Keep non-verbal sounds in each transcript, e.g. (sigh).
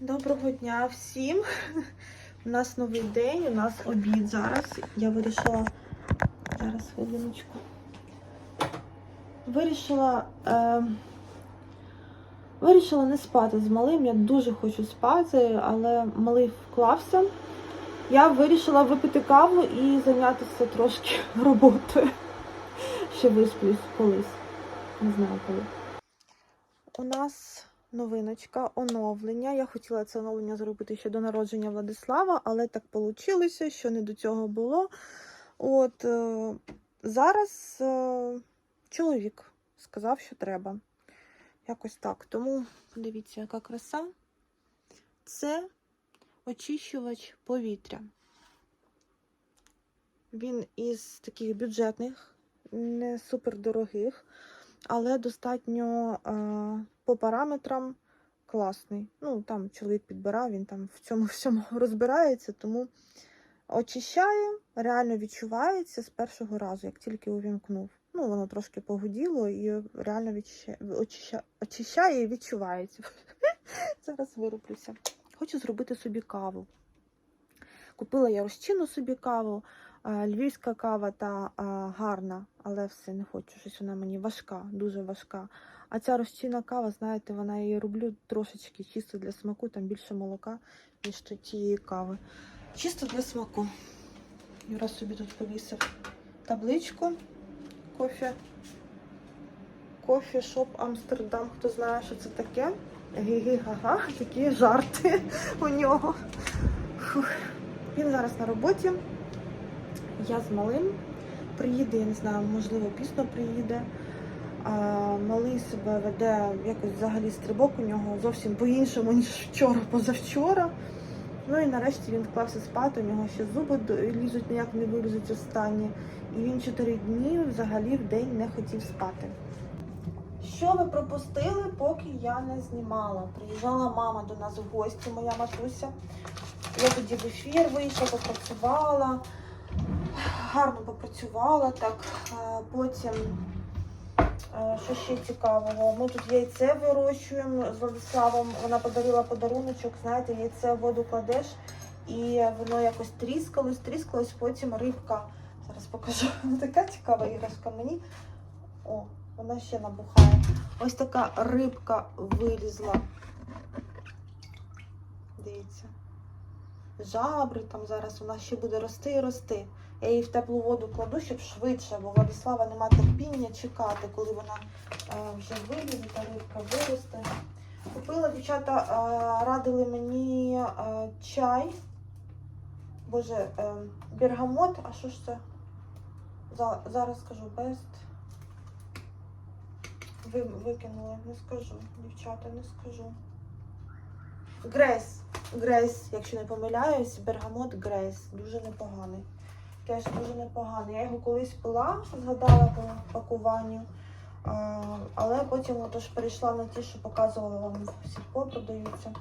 Доброго дня всім. У нас новий день, у нас обід зараз. Я вирішила. Зараз хвилиночку. Вирішила. Е... Вирішила не спати з малим. Я дуже хочу спати, але малий вклався. Я вирішила випити каву і зайнятися трошки (laughs) роботою. Ще висплюсь колись. Не знаю коли. У нас новиночка, оновлення. Я хотіла це оновлення зробити ще до народження Владислава, але так вийшло, що не до цього було. От е, зараз е, чоловік сказав, що треба. Якось так. Тому подивіться, яка краса. Це очищувач повітря. Він із таких бюджетних, не супердорогих, але достатньо е, по параметрам класний. Ну, там чоловік підбирав, він там в цьому (laughs) всьому розбирається, тому очищає, реально відчувається з першого разу, як тільки увімкнув. Ну, воно трошки погуділо і реально відчищає, очища- очищає і відчувається. (laughs) Зараз вироблюся. Хочу зробити собі каву. Купила я розчинну собі каву, львівська кава та гарна, але все не хочу. Щось вона мені важка, дуже важка. А ця розчинна кава, знаєте, вона її роблю трошечки чисто для смаку, там більше молока, ніж тієї кави. Чисто для смаку. Юра собі тут повісив табличку. Кофе. Кофе шоп Амстердам. Хто знає, що це таке? Гі-гі-га-га, такі жарти у нього. Фух. Він зараз на роботі. Я з малим. Приїде, я не знаю, можливо, пізно приїде. Малий себе веде якось взагалі стрибок у нього зовсім по-іншому, ніж вчора, позавчора. Ну і нарешті він вклався спати, у нього ще зуби лізуть, ніяк не вилізуть останні. І він чотири дні взагалі в день не хотів спати. Що ви пропустили, поки я не знімала? Приїжджала мама до нас в гості, моя матуся. Я тоді в ефір вийшла, попрацювала, гарно попрацювала так. Е, Потім, що ще цікавого, ми тут яйце вирощуємо з Владиславом. Вона подарила подаруночок, знаєте, яйце в воду кладеш, і воно якось тріскалось, тріскалось, потім рибка. Зараз покажу. (laughs) Така цікава іграшка мені. О, вона ще набухає. Ось така рибка вилізла. Дивіться. Жабри там зараз вона ще буде рости і рости. Я її в теплу воду кладу, щоб швидше, бо Владислава нема терпіння чекати, коли вона е, вже вилізе, та рибка виросте. Купила дівчата, е, радили мені е, чай. Боже, е, бергамот, а що ж це? За, зараз скажу best. Ви, викинули, не скажу, дівчата, не скажу. Грейс. Грейс, якщо не помиляюсь, бергамот Грейс. Дуже непоганий. Теж дуже непоганий. Я його колись пила, згадала по пакуванну. А, але потім отож перейшла на ті, що показувала вам в сільпо продаються.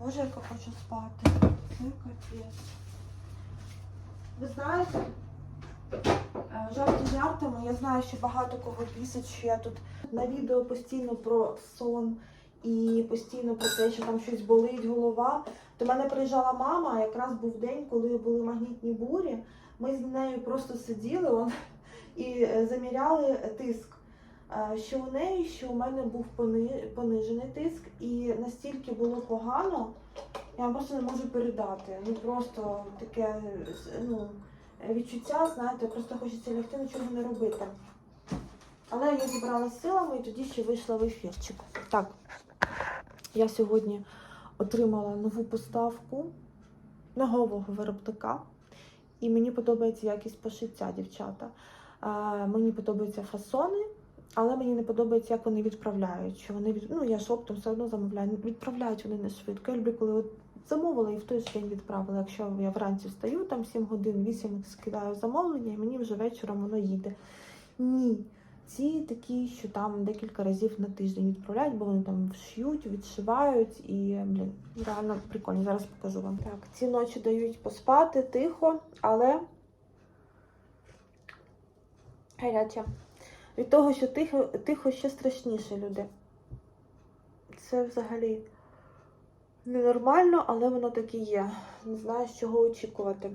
Боже, яка хочу спати. Це капець. Ви знаєте, Е, Жарти жартами. Я знаю, що багато кого бісить, що я тут на відео постійно про сон і постійно про те, що там щось болить голова. До мене приїжджала мама, якраз був день, коли були магнітні бурі. Ми з нею просто сиділи он, і е, заміряли тиск. Е, Що у неї, що у мене був понижений тиск, і настільки було погано, я просто не можу передати. Ну просто таке е, ну, відчуття, знаєте, просто хочеться лягти нічого не робити. Але я зібрала силами і тоді ще вийшла в ефірчик. Так, я сьогодні отримала нову поставку нового виробника. І мені подобається якість пошиття, дівчата. Мені подобаються фасони, але мені не подобається, як вони відправляють. Що вони від... Ну, я ж оптом все одно замовляю. Відправляють вони не швидко. Я люблю, коли от замовила і в той же день відправила. Якщо я вранці встаю, там 7 годин, 8 скидаю замовлення, і мені вже вечором воно їде. Ні. Ці такі, що там декілька разів на тиждень відправляють, бо вони там шьють, відшивають і, блін, реально прикольно. Зараз покажу вам. Так, ці ночі дають поспати тихо, але гаряче. Від того, що тихо, тихо ще страшніше люди. Це взагалі Ненормально, але воно так і є. Не знаю, з чого очікувати.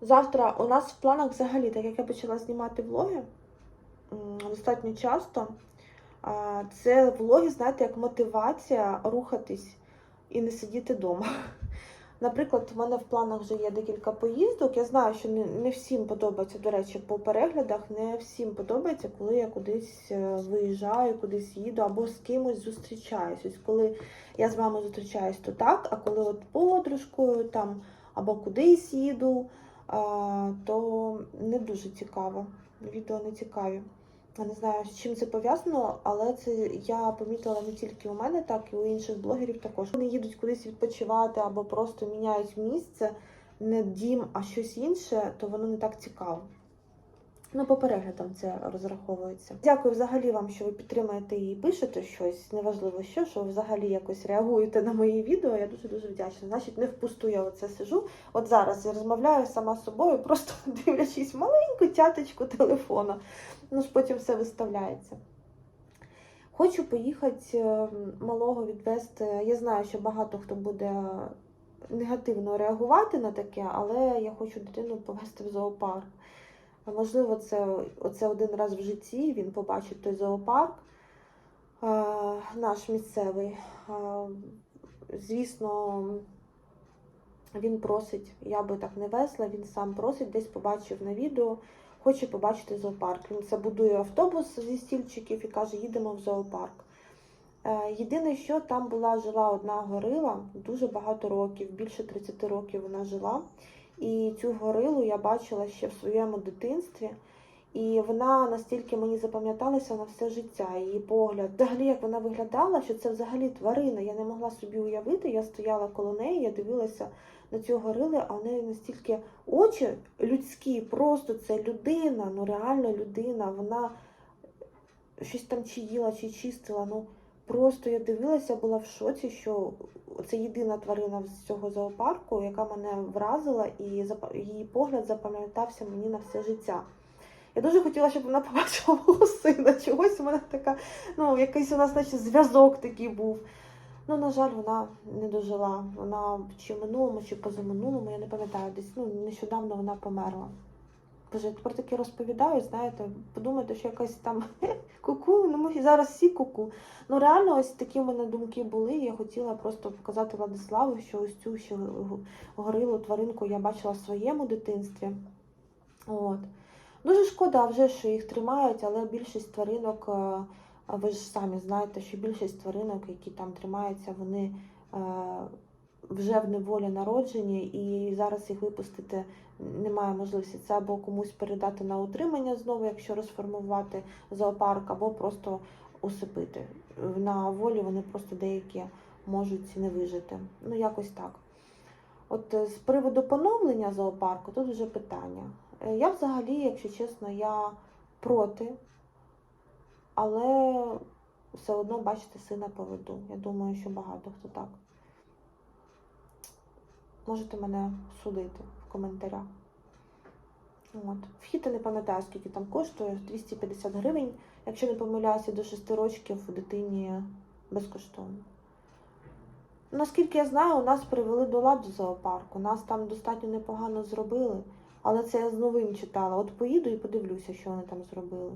Завтра у нас в планах взагалі, так як я почала знімати влоги достатньо часто. Це влоги, знаєте, як мотивація рухатись і не сидіти вдома. (laughs) Наприклад, в мене в планах вже є декілька поїздок. Я знаю, що не, всім подобається, до речі, по переглядах, не всім подобається, коли я кудись е, виїжджаю, кудись їду або з кимось зустрічаюсь. Ось коли я з вами зустрічаюсь, то так, а коли от подружкою там або кудись їду, то не дуже цікаво. Відео не цікаві. Я не знаю, з чим це пов'язано, але це я помітила не тільки у мене, так і у інших блогерів також. Вони їдуть кудись відпочивати або просто міняють місце, не дім, а щось інше, то воно не так цікаво. Ну, по переглядам це розраховується. Дякую взагалі вам, що ви підтримуєте і пишете щось. Неважливо що, що ви взагалі якось реагуєте на мої відео. Я дуже дуже вдячна. Значить, не впусту я оце сижу. От зараз я розмовляю сама з собою, просто (laughs) дивлячись маленьку тяточку телефона. Ну ж потім все виставляється. Хочу поїхати е, малого відвести. Я знаю, що багато хто буде негативно реагувати на таке, але я хочу дитину повезти в зоопарк. А Можливо, це оце один раз в житті він побачить той зоопарк наш місцевий. Звісно, він просить, я би так не везла, він сам просить, десь побачив на відео, хоче побачити зоопарк. Він це будує автобус зі стільчиків і каже, їдемо в зоопарк. Е, Єдине, що там була жила одна горила дуже багато років, більше 30 років вона жила. І цю горилу я бачила ще в своєму дитинстві. І вона настільки мені запам'яталася на все життя. Її погляд, взагалі, як вона виглядала, що це взагалі тварина. Я не могла собі уявити. Я стояла коло неї, я дивилася на цю горилу, а в неї настільки очі людські, просто це людина, ну реально людина. Вона щось там чи їла, чи чистила. Ну просто я дивилася, була в шоці, що це єдина тварина з цього зоопарку, яка мене вразила, і її погляд запам'ятався мені на все життя. Я дуже хотіла, щоб вона (laughs) побачила мого сина. Чогось у мене така, ну, якийсь у нас наче зв'язок такий був. Ну, на жаль, вона не дожила. Вона чи в минулому, чи позаминулому, я не пам'ятаю, десь ну, нещодавно вона померла. Боже, тепер таке розповідаю, знаєте, подумайте, що якась там (laughs) куку, ну ми зараз всі куку. Ну реально, ось такі в мене думки були. Я хотіла просто показати Владиславу, що ось цю ще горилу тваринку я бачила в своєму дитинстві. От. Дуже шкода вже, що їх тримають, але більшість тваринок, е, ви ж самі знаєте, що більшість тваринок, які там тримаються, вони е, вже в неволі народжені, і зараз їх випустити немає можливості. Це або комусь передати на утримання знову, якщо розформувати зоопарк, або просто усипити. На волі вони просто деякі можуть не вижити. Ну, якось так. От е, з приводу поновлення зоопарку, тут вже питання. Е, Я взагалі, якщо чесно, я проти, але все одно, бачите, сина поведу. Я думаю, що багато хто так. Можете мене судити в коментарях. От. Вхід я не пам'ятаю, скільки там коштує, 250 гривень. Якщо не помиляюся, до 6 років дитині безкоштовно. Наскільки я знаю, у нас привели до ладу зоопарку. Нас там достатньо непогано зробили, але це я з новин читала. От поїду і подивлюся, що вони там зробили.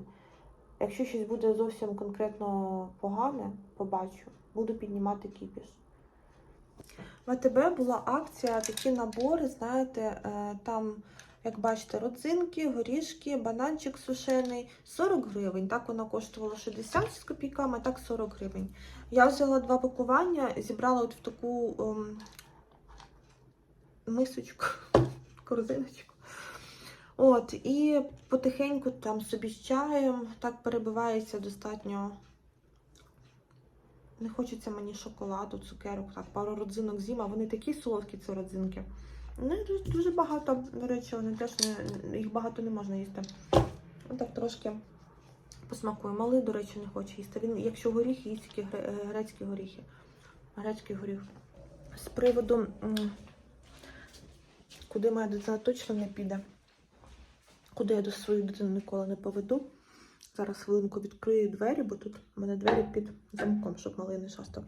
Якщо щось буде зовсім конкретно погане, побачу, буду піднімати кіпіш. В АТБ була акція, такі набори, знаєте, е, там, як бачите, родзинки, горішки, бананчик сушений, 40 гривень. Так воно коштувало 60 з копійками, так 40 гривень. Я взяла два пакування, зібрала от в таку ем, мисочку, (laughs) корзиночку. От, і потихеньку там собі з чаєм так перебивається достатньо. Не хочеться мені шоколаду, цукерок, так, пару родзинок з'їм, а вони такі солодкі, ці родзинки. Ну, дуже, багато, до речі, вони теж не, їх багато не можна їсти. Отак трошки посмакує. Малий, до речі, не хоче їсти. Він, якщо горіхи, їсть тільки грецькі горіхи. Грецький горіх. З приводу, куди моя дитина точно не піде, куди я до свою дитину ніколи не поведу. Зараз хвилинку відкрию двері, бо тут у мене двері під замком, щоб малий не шастав.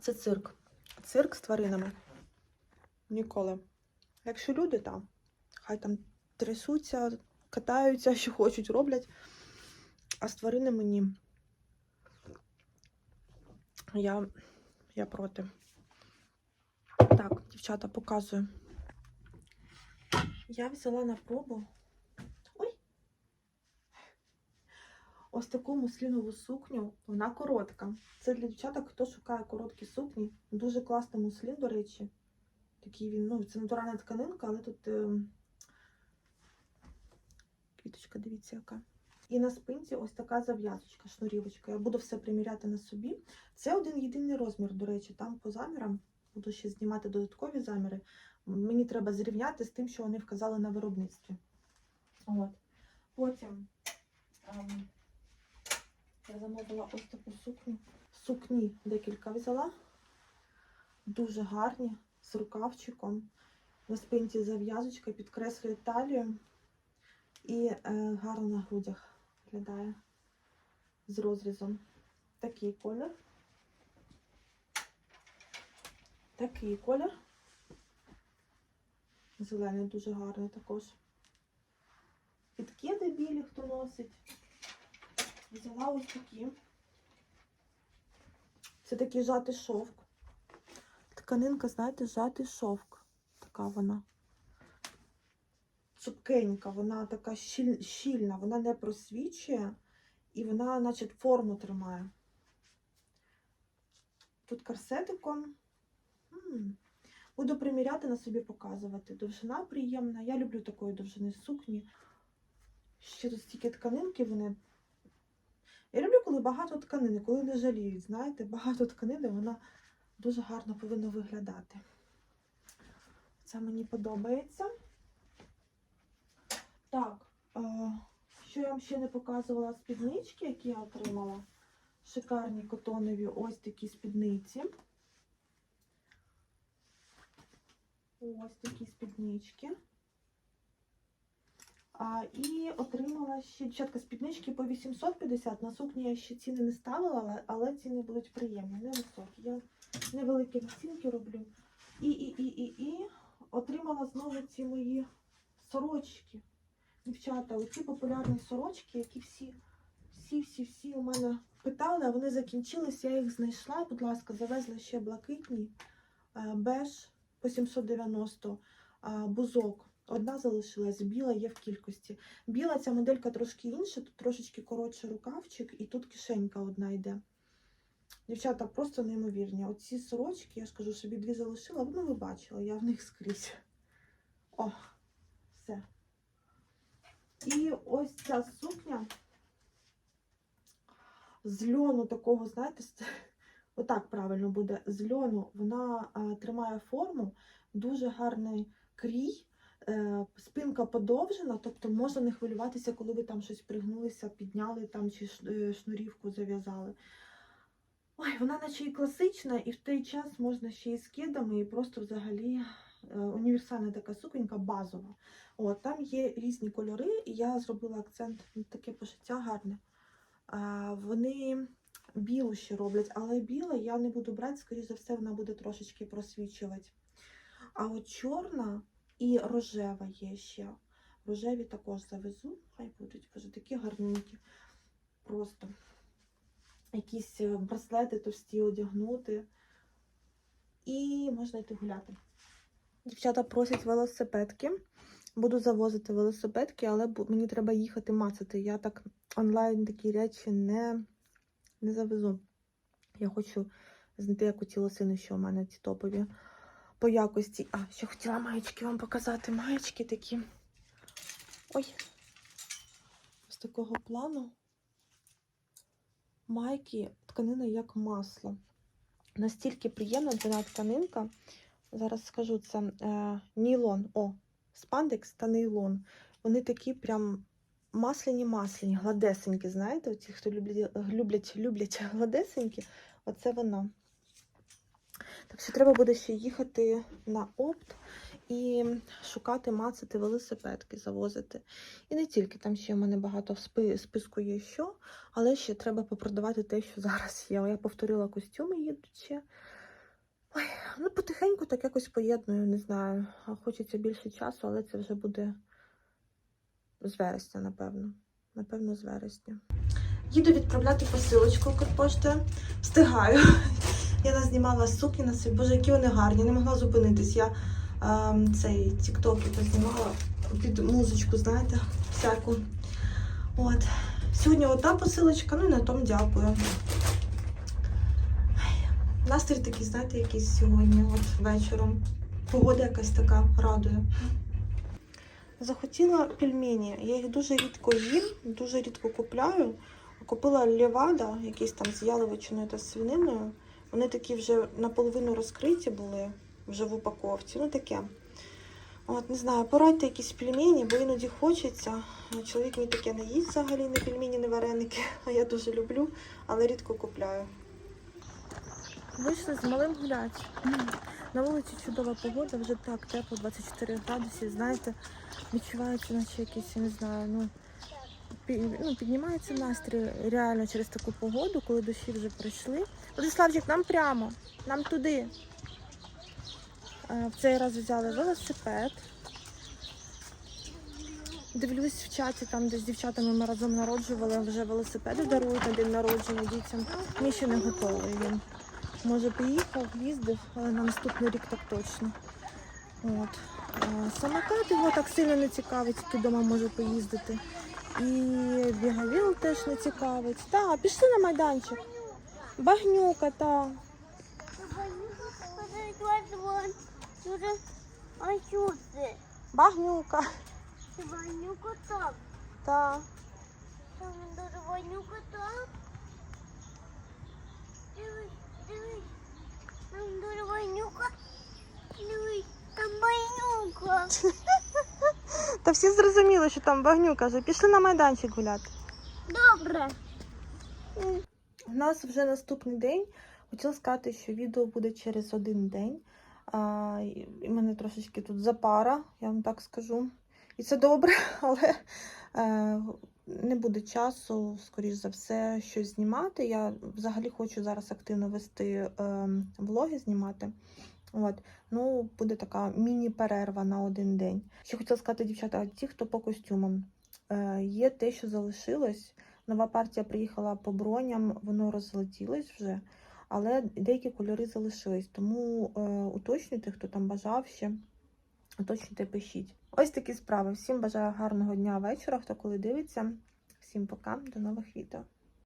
Це цирк. Цирк з тваринами. Ніколи. Якщо люди там, хай там трясуться, катаються, (laughs) що хочуть, роблять. А з тваринами ні. Я, я проти. Так, дівчата, показую. Я взяла на пробу. Ой! Ось таку муслінову сукню. Вона коротка. Це для дівчаток, хто шукає короткі сукні. Дуже класний муслін, до речі. Такий він, ну, це натуральна тканинка, але тут е... квіточка, дивіться, яка. І на спинці ось така зав'язочка, шнурівочка. Я буду все приміряти на собі. Це один єдиний розмір, до речі, там по замірам. Буду ще знімати додаткові заміри. Мені треба зрівняти з тим, що вони вказали на виробництві. От. Потім ем, я замовила ось таку сукню. Сукні декілька взяла. Дуже гарні, з рукавчиком. На спинці зав'язочка, підкреслює талію. І е, гарно на грудях виглядає з розрізом. Такий колір. Такий колір. Зелений дуже гарний також. Підкиди білі, хто носить. Взяла ось такі. Це такий жатий шовк. Тканинка, знаєте, жатий шовк. Така вона. Цупкенька, вона така щіль- щільна, вона не просвічує і вона, значить, форму тримає. Тут корсетиком. Буду приміряти на собі показувати. Довжина приємна. Я люблю такої довжини сукні. Ще тут стільки тканинки вони. Я люблю, коли багато тканини, коли не жаліють, знаєте, багато тканини, вона дуже гарно повинна виглядати. Це мені подобається. Так, що я вам ще не показувала спіднички, які я отримала. Шикарні котонові ось такі спідниці. Ось такі спіднички. І отримала ще дівчатка спіднички по 850. На сукні я ще ціни не ставила, але, ціни будуть приємні, невисокі. Я невеликі націнки роблю. І, і, і, і, і отримала знову ці мої сорочки. Дівчата, оці популярні сорочки, які всі, всі, всі, всі у мене питали, а вони закінчились, я їх знайшла. Будь ласка, завезла ще блакитні, е, беж по 790 бузок. Одна залишилась, біла є в кількості. Біла ця моделька трошки інша, тут трошечки коротший рукавчик, і тут кишенька одна йде. Дівчата просто неймовірні. Оці сорочки, я ж кажу, собі дві залишила, ну ви бачили, я в них скрізь. О, все. І ось ця сукня з льону такого, знаєте, отак правильно буде, з льону вона тримає форму, дуже гарний крій, спинка подовжена, тобто можна не хвилюватися, коли ви там щось пригнулися, підняли там чи е, шнурівку зав'язали. Ой, вона наче і класична, і в той час можна ще і з і просто взагалі е, універсальна така суконька, базова. От, там є різні кольори, і я зробила акцент на таке пошиття гарне. А, вони білу ще роблять, але біла я не буду брати, скоріш за все, вона буде трошечки просвічувати. А от чорна і рожева є ще. Рожеві також завезу, хай будуть, боже, такі гарненькі. Просто якісь е, браслети товсті одягнути. І можна йти гуляти. Дівчата просять велосипедки. Буду завозити велосипедки, але мені треба їхати мацати. Я так онлайн такі речі не, не завезу. Я хочу знайти яку ті лосини, що у мене ці топові по якості. А, ще хотіла маєчки вам показати. Маєчки такі. Ой. З такого плану. Майки, тканина як масло. Настільки приємна ціна тканинка. Зараз скажу, це е, нейлон. О, спандекс та нейлон. Вони такі прям масляні-масляні, гладесенькі, знаєте, ті, хто люблять, люблять, люблять гладесенькі, оце воно. Так що треба буде ще їхати на опт і шукати, мацати велосипедки, завозити. І не тільки там ще в мене багато в списку є що, але ще треба попродавати те, що зараз є. Я повторила костюми їдуть ще. Ну, потихеньку так якось поєдную, не знаю. Хочеться більше часу, але це вже буде з вересня, напевно. Напевно, з вересня. Їду відправляти посилочку Укрпошти. Встигаю. Я назнімала сукні на свій. Боже, які вони гарні. Не могла зупинитись. Я ем, цей тікток знімала під музичку, знаєте, всяку. От. Сьогодні одна посилочка, ну і на тому дякую. Настрій такий, знаєте, якийсь сьогодні, от вечором. Погода якась така радує. Захотіла пельмені. Я їх дуже рідко їм, дуже рідко купляю. Купила левада, якийсь там з яловичиною та свининою. Вони такі вже наполовину розкриті були, вже в упаковці. Ну таке. От, не знаю, порадьте якісь пельмені, бо іноді хочеться. Чоловік мій таке не їсть взагалі, не пельмені, не вареники. (laughs) А я дуже люблю, але рідко купляю. Вийшли з малим гуляти. На вулиці чудова погода, вже так тепло, 24 градуси. Знаєте, відчувається, наче якийсь, я не знаю, ну, ну піднімається настрій реально через таку погоду, коли дощі вже пройшли. Владиславчик, нам прямо, нам туди. Е, В цей раз взяли велосипед. Дивлюсь в чаті, там де з дівчатами ми разом народжували, вже велосипеди дарують на народження дітям. Мені ще не готовий він. Може, поїхав, їздив, але на наступний рік так точно. От. Самокат його так сильно не цікавить, тільки вдома може поїздити. І бігавіл теж не цікавить. Так, пішли на майданчик. Багнюка, та. А що це? Багнюка. Це ванюка так. Та. Там дуже ванюка так. Дивись, дивись. Там дуже ванюка. Дивись, там ванюка. Та всі зрозуміли, що там багнюка вже. Пішли на майданчик гуляти. Добре. У нас вже наступний день. Хотіла сказати, що відео буде через один день. А, і мене трошечки тут запара, я вам так скажу. І це добре, (laughs) але е, не буде часу, скоріш за все, щось знімати. Я взагалі хочу зараз активно вести е, влоги знімати. От. Ну, буде така міні-перерва на один день. Ще хотіла сказати, дівчата, ті, хто по костюмам, е, є те, що залишилось. Нова партія приїхала по броням, воно розлетілось вже, але деякі кольори залишились. Тому е, уточнюйте, хто там бажав ще. Уточнюйте, пишіть. Ось такі справи. Всім бажаю гарного дня вечора, хто коли дивиться. Всім пока, до нових відео.